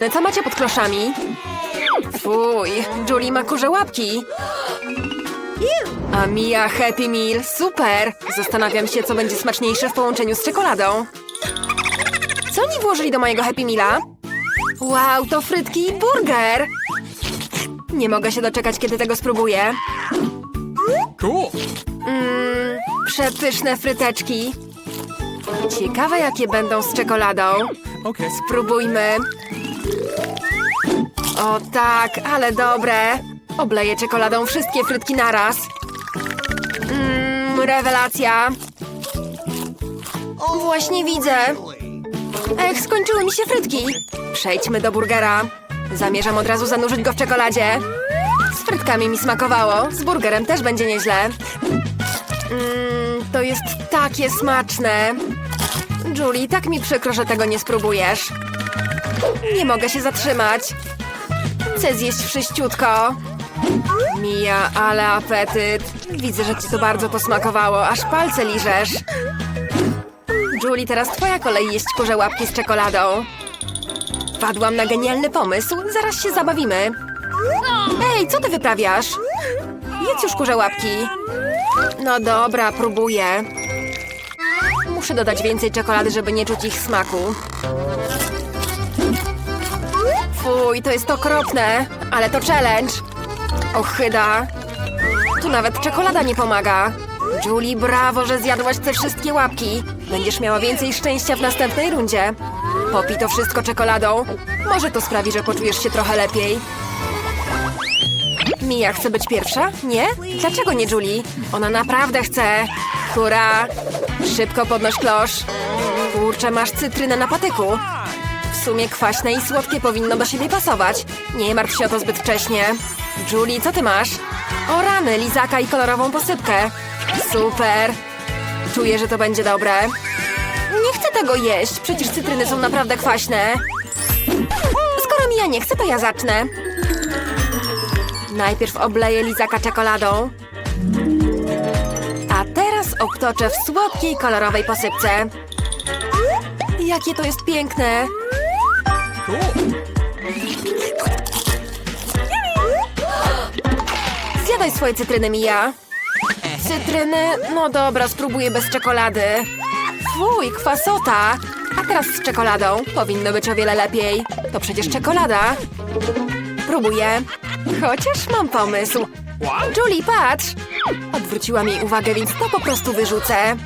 No Co macie pod kloszami? Fuj, Julie ma kurze łapki. A Mia Happy Meal, super! Zastanawiam się, co będzie smaczniejsze w połączeniu z czekoladą. Co oni włożyli do mojego Happy Meala? Wow, to frytki i burger! Nie mogę się doczekać, kiedy tego spróbuję. Cool. Mmm, przepyszne fryteczki. Ciekawe, jakie będą z czekoladą. Okay. Spróbujmy. O tak, ale dobre. Obleję czekoladą wszystkie frytki naraz. Mmm, rewelacja. Właśnie widzę. Ech, skończyły mi się frytki. Przejdźmy do burgera. Zamierzam od razu zanurzyć go w czekoladzie. Z frytkami mi smakowało, z burgerem też będzie nieźle. Mmm, to jest takie smaczne. Julie, tak mi przykro, że tego nie spróbujesz. Nie mogę się zatrzymać. Chcę zjeść wszyściutko. Mija, ale apetyt. Widzę, że ci to bardzo posmakowało, aż palce liżesz. Julie, teraz twoja kolej jeść kurze łapki z czekoladą. Wpadłam na genialny pomysł, zaraz się zabawimy. Ej, co ty wyprawiasz? Jedz już kurze łapki. No dobra, próbuję. Muszę dodać więcej czekolady, żeby nie czuć ich smaku. Fuj, to jest okropne, ale to challenge. Ochyda. Tu nawet czekolada nie pomaga. Julie, brawo, że zjadłaś te wszystkie łapki. Będziesz miała więcej szczęścia w następnej rundzie. Popij to wszystko czekoladą. Może to sprawi, że poczujesz się trochę lepiej. Mia chce być pierwsza? Nie? Dlaczego nie Julie? Ona naprawdę chce. Hurra! Szybko podnoś klosz. Kurczę, masz cytrynę na patyku. Sumie kwaśne i słodkie powinno do siebie pasować. Nie martw się o to zbyt wcześnie. Julie, co ty masz? O rany, lizaka i kolorową posypkę. Super. Czuję, że to będzie dobre. Nie chcę tego jeść, przecież cytryny są naprawdę kwaśne. Skoro Mia nie chce, to ja zacznę. Najpierw obleję lizaka czekoladą. A teraz obtoczę w słodkiej, kolorowej posypce. Jakie to jest piękne! Zjadaj swoje cytryny, Mija. Cytryny? No dobra, spróbuję bez czekolady. Fuj, kwasota! A teraz z czekoladą. Powinno być o wiele lepiej. To przecież czekolada. Próbuję. Chociaż mam pomysł. Julie, patrz! Odwróciłam jej uwagę, więc to po prostu wyrzucę. E,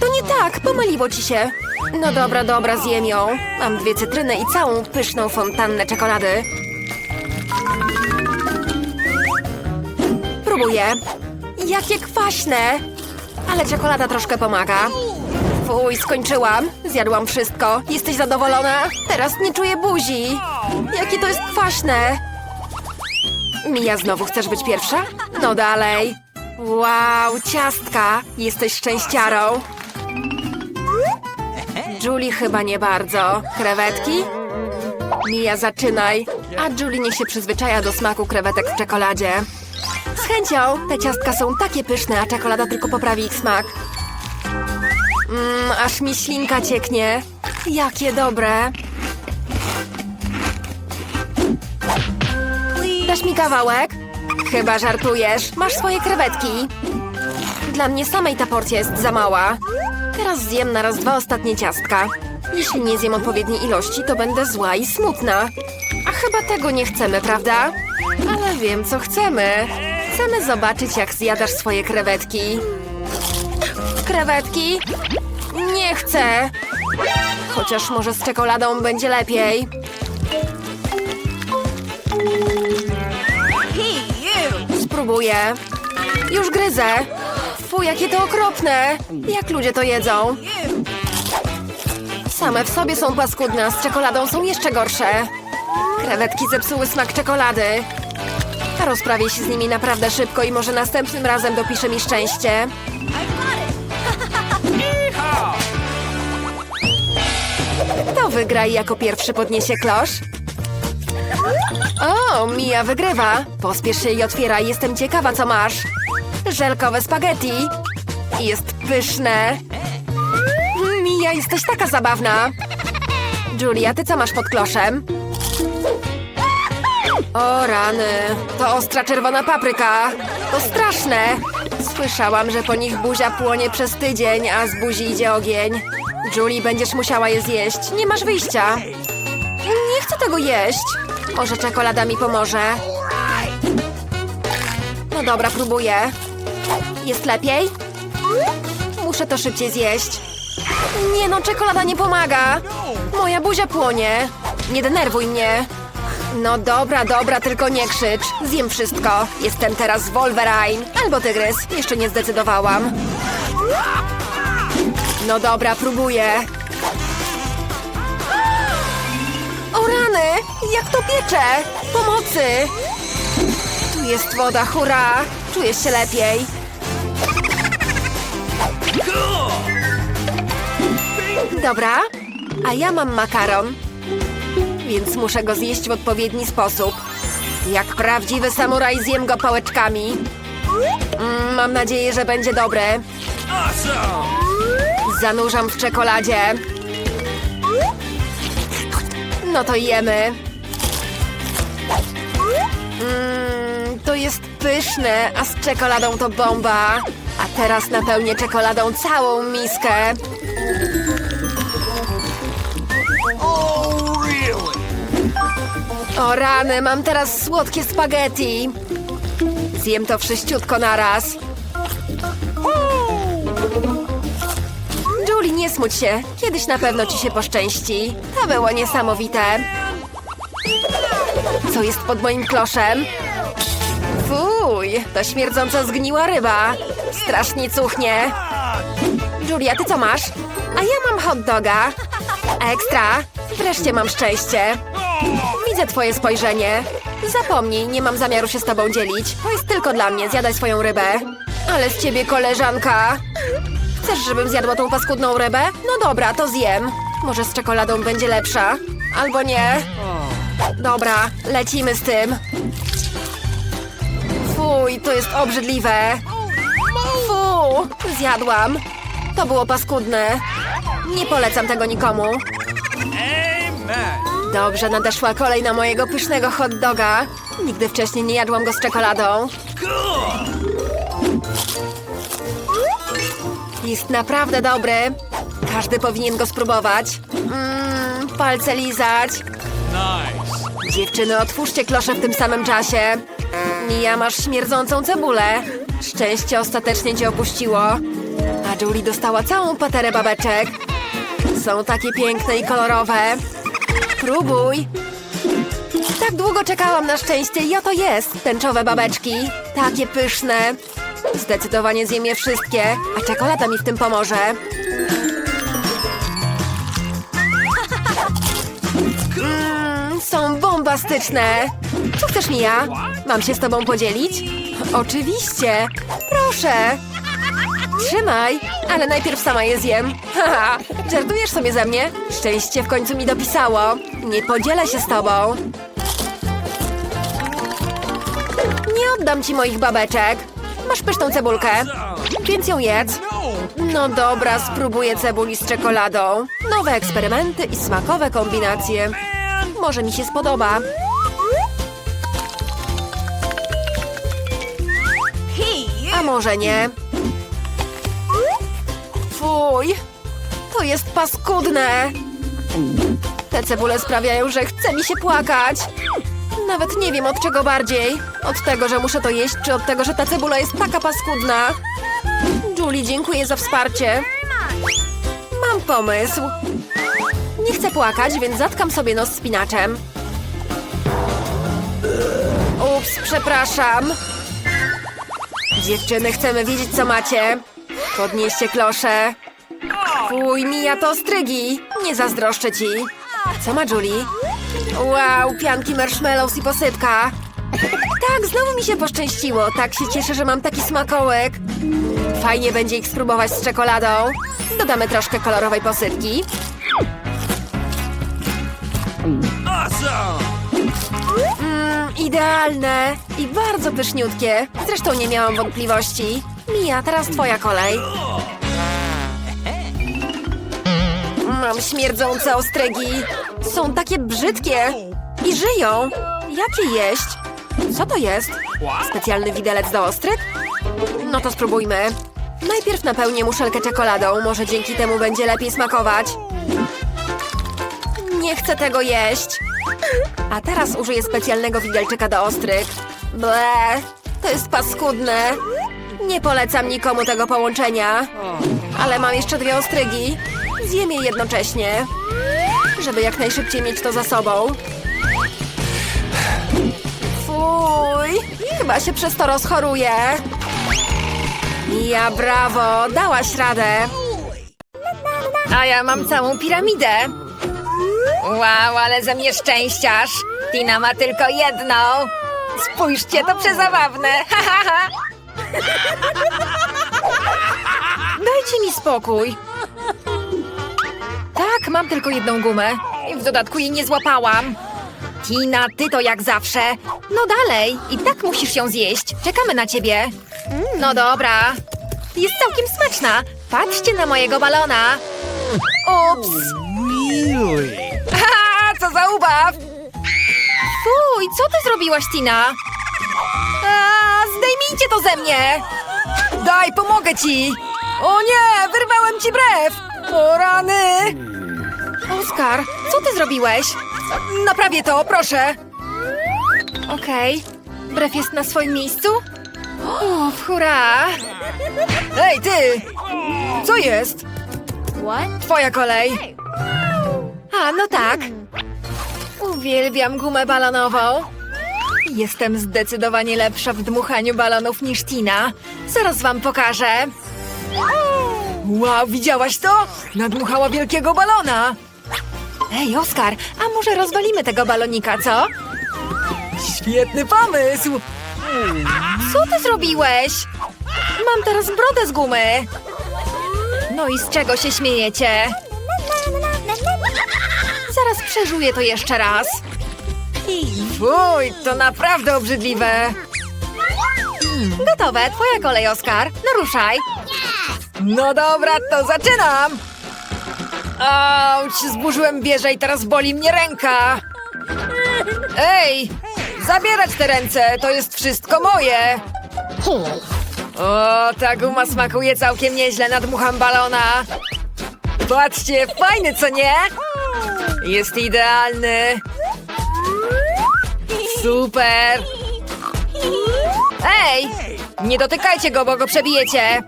to nie tak, pomyliło ci się. No dobra, dobra, zjem ją. Mam dwie cytryny i całą pyszną fontannę czekolady. Próbuję. Jakie kwaśne! Ale czekolada troszkę pomaga. Fuj, skończyłam. Zjadłam wszystko. Jesteś zadowolona? Teraz nie czuję buzi. Jakie to jest kwaśne! Mija, znowu chcesz być pierwsza? No dalej. Wow, ciastka. Jesteś szczęściarą. Julie chyba nie bardzo. Krewetki? Mija, zaczynaj. A Julie niech się przyzwyczaja do smaku krewetek w czekoladzie. Z chęcią. Te ciastka są takie pyszne, a czekolada tylko poprawi ich smak. Mmm, aż mi ślinka cieknie. Jakie dobre. Dasz mi kawałek? Chyba żartujesz. Masz swoje krewetki. Dla mnie samej ta porcja jest za mała. Teraz zjem na raz dwa ostatnie ciastka. Jeśli nie zjem odpowiedniej ilości, to będę zła i smutna. A chyba tego nie chcemy, prawda? Ale wiem, co chcemy. Chcemy zobaczyć, jak zjadasz swoje krewetki. Krewetki? Nie chcę. Chociaż może z czekoladą będzie lepiej. Spróbuję. Już gryzę. Fu, jakie to okropne. Jak ludzie to jedzą? Same w sobie są paskudne, a z czekoladą są jeszcze gorsze. Krewetki zepsuły smak czekolady. Rozprawię się z nimi naprawdę szybko i może następnym razem dopisze mi szczęście. Kto wygra i jako pierwszy podniesie klosz? O, Mia wygrywa. Pospiesz się i otwieraj, jestem ciekawa, co masz. Żelkowe spaghetti. Jest pyszne. Mia, jesteś taka zabawna. Julia, ty co masz pod kloszem? O rany, to ostra czerwona papryka. To straszne. Słyszałam, że po nich buzia płonie przez tydzień, a z buzi idzie ogień. Julie, będziesz musiała je zjeść. Nie masz wyjścia. Nie chcę tego jeść. Może czekolada mi pomoże. No dobra, próbuję. Jest lepiej? Muszę to szybciej zjeść. Nie no, czekolada nie pomaga. Moja buzia płonie. Nie denerwuj mnie. No dobra, dobra, tylko nie krzycz. Zjem wszystko. Jestem teraz Wolverine. Albo tygrys. Jeszcze nie zdecydowałam. No dobra, próbuję. O rany! Jak to piecze! Pomocy! Tu jest woda, hurra! Czuję się lepiej. Dobra, a ja mam makaron, więc muszę go zjeść w odpowiedni sposób. Jak prawdziwy samuraj zjem go pałeczkami. Mm, mam nadzieję, że będzie dobre. Zanurzam w czekoladzie. No to jemy. Mmm, to jest pyszne, a z czekoladą to bomba. Teraz napełnię czekoladą całą miskę. O rany, mam teraz słodkie spaghetti. Zjem to wszyściutko naraz. Julie, nie smuć się. Kiedyś na pewno ci się poszczęści. To było niesamowite. Co jest pod moim kloszem? Fuj, to śmierdząco zgniła ryba. Strasznie cuchnie. Julia, ty co masz? A ja mam hot doga. Ekstra. Wreszcie mam szczęście. Widzę twoje spojrzenie. Zapomnij, nie mam zamiaru się z tobą dzielić. To jest tylko dla mnie, zjadaj swoją rybę. Ale z ciebie koleżanka. Chcesz, żebym zjadła tą paskudną rybę? No dobra, to zjem. Może z czekoladą będzie lepsza. Albo nie. Dobra, lecimy z tym. Fuj, to jest obrzydliwe. Fu, zjadłam. To było paskudne. Nie polecam tego nikomu. Dobrze, nadeszła kolej na mojego pysznego hot doga. Nigdy wcześniej nie jadłam go z czekoladą. Jest naprawdę dobry. Każdy powinien go spróbować. Mmm, palce lizać. Dziewczyny, otwórzcie klosze w tym samym czasie. Mija, masz śmierdzącą cebulę. Szczęście ostatecznie cię opuściło. A Julie dostała całą paterę babeczek. Są takie piękne i kolorowe. Próbuj. Tak długo czekałam na szczęście i oto jest. Tęczowe babeczki. Takie pyszne. Zdecydowanie zjem je wszystkie, a czekolada mi w tym pomoże. Mmm, są bombastyczne. Co chcesz, Mia? Mam się z tobą podzielić? Oczywiście. Proszę. Trzymaj, ale najpierw sama je zjem. Haha, żartujesz sobie ze mnie? Szczęście w końcu mi dopisało. Nie podzielę się z tobą. Nie oddam ci moich babeczek. Masz pyszną cebulkę, więc ją jedz. No. Dobra, spróbuję cebuli z czekoladą. Nowe eksperymenty i smakowe kombinacje. Może mi się spodoba. Może nie? Fuj! To jest paskudne! Te cebule sprawiają, że chce mi się płakać. Nawet nie wiem od czego bardziej. Od tego, że muszę to jeść, czy od tego, że ta cebula jest taka paskudna. Julie, dziękuję za wsparcie. Mam pomysł. Nie chcę płakać, więc zatkam sobie nos spinaczem. Ups, przepraszam. Dziewczyny, chcemy wiedzieć, co macie. Podnieście klosze. Fuj, mija to strygi. Nie zazdroszczę ci. Co ma Julie? Wow, pianki marshmallows i posypka. Tak, znowu mi się poszczęściło. Tak się cieszę, że mam taki smakołyk. Fajnie będzie ich spróbować z czekoladą. Dodamy troszkę kolorowej posypki. Awesome. Idealne i bardzo pyszniutkie. Zresztą nie miałam wątpliwości. Mija, teraz twoja kolej. Mam śmierdzące ostrygi. Są takie brzydkie. I żyją. Jakie jeść? Co to jest? Specjalny widelec do ostryg? No to spróbujmy. Najpierw napełnię muszelkę czekoladą. Może dzięki temu będzie lepiej smakować. Nie chcę tego jeść. A teraz użyję specjalnego widelczyka do ostryg. Ble, to jest paskudne. Nie polecam nikomu tego połączenia. Ale mam jeszcze dwie ostrygi. Zjem je jednocześnie. Żeby jak najszybciej mieć to za sobą. Fuj, chyba się przez to rozchoruję. Ja brawo, dałaś radę. A ja mam całą piramidę. Wow, ale ze mnie szczęściarz. Tina ma tylko jedną. Spójrzcie, to przezabawne. Dajcie mi spokój. Tak, mam tylko jedną gumę. I w dodatku jej nie złapałam. Tina, ty to jak zawsze. No dalej, i tak musisz ją zjeść. Czekamy na ciebie. No dobra. Jest całkiem smaczna. Patrzcie na mojego balona. Ups. Really? Haha, co za ubaw! Fuj, co ty zrobiłaś, Tina? A, zdejmijcie to ze mnie! Daj, pomogę ci! O nie, wyrwałem ci brew! O rany! Oskar, co ty zrobiłeś? Naprawię to, proszę! Okej, brew jest na swoim miejscu? Uff, hurra! Ej, ty! Co jest? What? Twoja kolej! A, no tak. Uwielbiam gumę balonową. Jestem zdecydowanie lepsza w dmuchaniu balonów niż Tina. Zaraz wam pokażę. Wow, widziałaś to? Nadmuchała wielkiego balona. Ej, Oskar, a może rozwalimy tego balonika, co? Świetny pomysł! Co ty zrobiłeś? Mam teraz brodę z gumy. No i z czego się śmiejecie? Przeżuję to jeszcze raz. Fuj, to naprawdę obrzydliwe. Mm, Gotowe, twoja kolej, Oskar. No ruszaj. No dobra, to zaczynam. Auć, zburzyłem wieżę i teraz boli mnie ręka. Ej, zabierać te ręce, to jest wszystko moje. O, ta guma smakuje całkiem nieźle, nadmucham balona. Patrzcie, fajny, co nie? Jest idealny. Super. Ej, nie dotykajcie go, bo go przebijecie.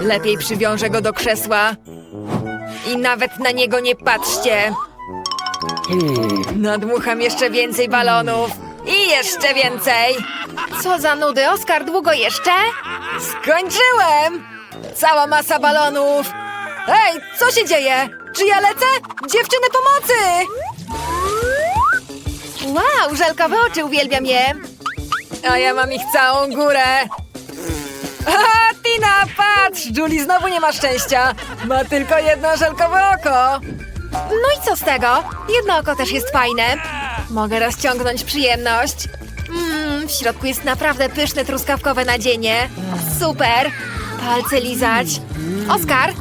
Lepiej przywiążę go do krzesła. I nawet na niego nie patrzcie. Nadmucham jeszcze więcej balonów. I jeszcze więcej. Co za nudy, Oskar, długo jeszcze? Skończyłem! Cała masa balonów. Ej, co się dzieje? Czy ja lecę? Dziewczyny pomocy! Wow, żelkowe oczy, uwielbiam je. A ja mam ich całą górę. Aha, Tina, patrz! Julie znowu nie ma szczęścia. Ma tylko jedno żelkowe oko. No i co z tego? Jedno oko też jest fajne. Mogę rozciągnąć przyjemność. Mmm, w środku jest naprawdę pyszne truskawkowe nadzienie. Super! Palce lizać. Oskar,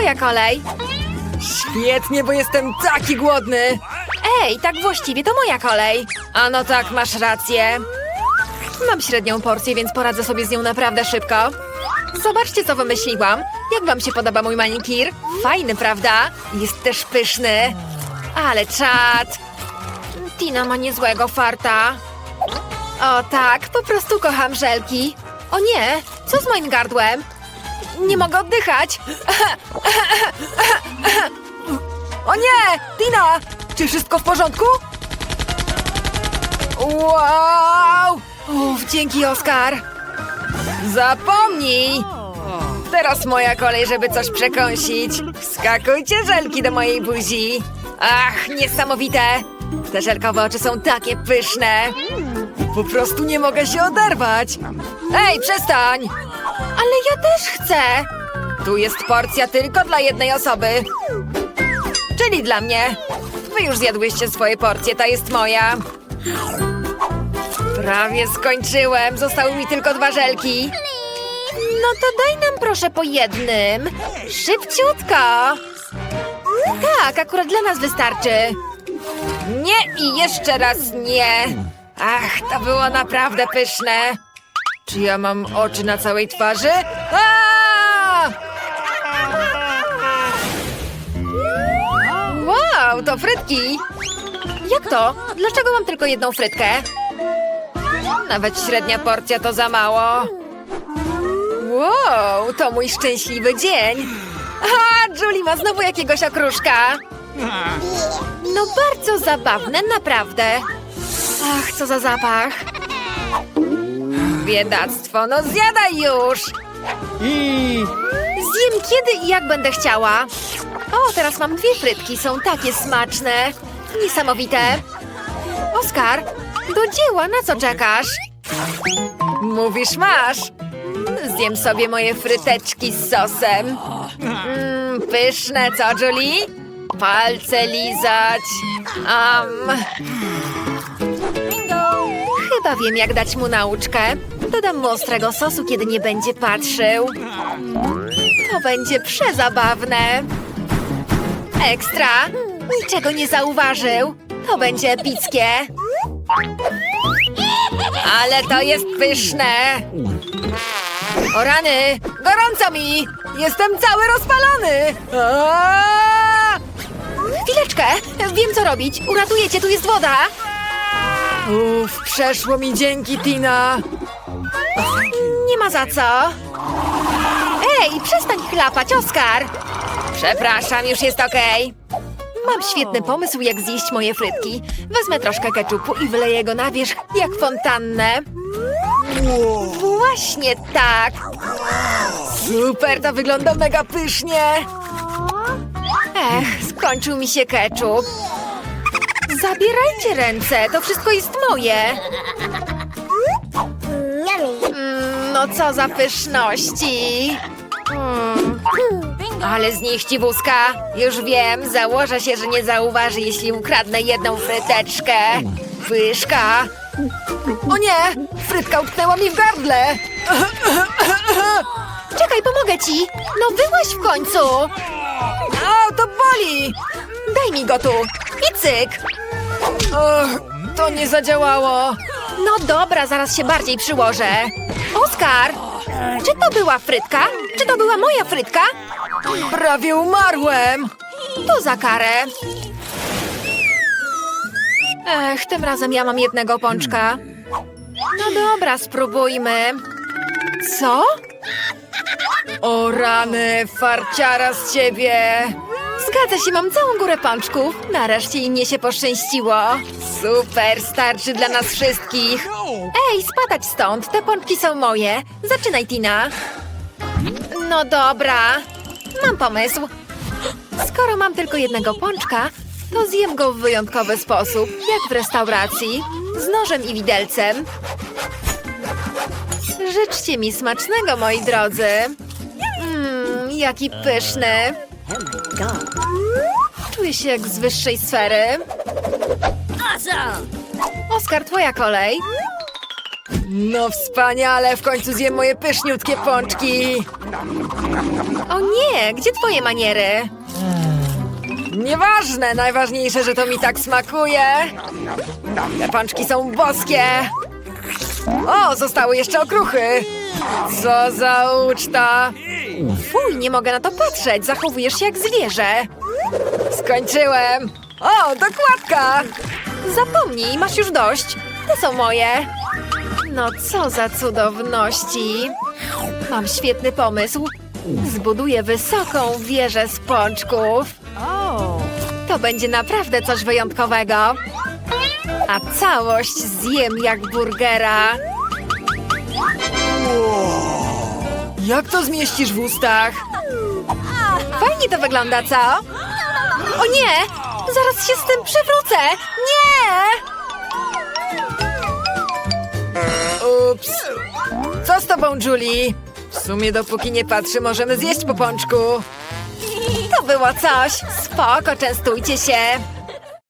twoja kolej. Świetnie, bo jestem taki głodny. Ej, tak właściwie to moja kolej. A no tak, masz rację. Mam średnią porcję, więc poradzę sobie z nią naprawdę szybko. Zobaczcie, co wymyśliłam. Jak wam się podoba mój manikir? Fajny, prawda? Jest też pyszny. Ale czad. Tina ma niezłego farta. O tak, po prostu kocham żelki. O nie, co z moim gardłem? Nie mogę oddychać. O nie! Tina! Czy wszystko w porządku? Wow! Uf, dzięki, Oskar. Zapomnij! Teraz moja kolej, żeby coś przekąsić. Wskakujcie żelki do mojej buzi. Ach, niesamowite! Te żelkowe oczy są takie pyszne. Po prostu nie mogę się oderwać. Ej, przestań! Ale ja też chcę. Tu jest porcja tylko dla jednej osoby. Czyli dla mnie. Wy już zjadłyście swoje porcje, ta jest moja. Prawie skończyłem. Zostały mi tylko dwa żelki. No to daj nam proszę po jednym. Szybciutko. Tak, akurat dla nas wystarczy. Nie i jeszcze raz nie. Ach, to było naprawdę pyszne. Czy ja mam oczy na całej twarzy? Wow, to frytki! Jak to? Dlaczego mam tylko jedną frytkę? Nawet średnia porcja to za mało. Wow, to mój szczęśliwy dzień. A, Julie ma znowu jakiegoś okruszka. No bardzo zabawne, naprawdę. Ach, co za zapach. Biedactwo, no zjadaj już! I Zjem kiedy i jak będę chciała. O, teraz mam dwie frytki, są takie smaczne. Niesamowite. Oskar, do dzieła, na co czekasz? Mówisz, masz. Zjem sobie moje fryteczki z sosem. Mmm, pyszne, co, Julie? Palce lizać. Um. Chyba wiem, jak dać mu nauczkę. Dodam mu ostrego sosu, kiedy nie będzie patrzył. To będzie przezabawne. Ekstra! Niczego nie zauważył. To będzie epickie. Ale to jest pyszne. O rany! Gorąco mi! Jestem cały rozpalony! Aaaa! Chwileczkę! Wiem, co robić. Uratuję cię, tu jest woda! Uff, przeszło mi dzięki, Tina. Nie ma za co. Ej, przestań chlapać, Oskar! Przepraszam, już jest okej. Mam świetny pomysł, jak zjeść moje frytki. Wezmę troszkę keczupu i wyleję go na wierzch, jak fontannę. Właśnie tak! Super, to wygląda mega pysznie! Ech, skończył mi się keczup. Zabierajcie ręce, to wszystko jest moje. Mm, no co za pyszności. Mm. Ale z nich wózka. Już wiem, założę się, że nie zauważy, jeśli ukradnę jedną fryteczkę. Pyszka. O nie! Frytka utknęła mi w gardle. Czekaj, pomogę ci. No byłaś w końcu. O, to boli. Daj mi go tu. I cyk. Och, to nie zadziałało. No dobra, zaraz się bardziej przyłożę. Oskar! Czy to była frytka? Czy to była moja frytka? Prawie umarłem! To za karę. Ech, tym razem ja mam jednego pączka. No dobra, spróbujmy. Co? O rany, farciara z ciebie! Zgadza się, mam całą górę pączków. Nareszcie i mnie się poszczęściło. Super, starczy dla nas wszystkich. Ej, spadać stąd, te pączki są moje. Zaczynaj, Tina. No dobra, mam pomysł. Skoro mam tylko jednego pączka, to zjem go w wyjątkowy sposób, jak w restauracji, z nożem i widelcem. Życzcie mi smacznego, moi drodzy. Mmm, jaki pyszny. Czuję się jak z wyższej sfery. Oskar, twoja kolej. No wspaniale, w końcu zjem moje pyszniutkie pączki. O nie, gdzie twoje maniery? Nieważne, najważniejsze, że to mi tak smakuje. Te pączki są boskie. O, zostały jeszcze okruchy. Co za uczta. Fuj, nie mogę na to patrzeć, zachowujesz się jak zwierzę. Skończyłem. O, dokładka. Zapomnij, masz już dość. Te są moje. No co za cudowności. Mam świetny pomysł. Zbuduję wysoką wieżę z pączków. To będzie naprawdę coś wyjątkowego. A całość zjem jak burgera. Jak to zmieścisz w ustach? Fajnie to wygląda, co? O nie! Zaraz się z tym przewrócę! Nie! Ups. Co z tobą, Julie? W sumie dopóki nie patrzy, możemy zjeść po pączku. To było coś. Spoko, częstujcie się.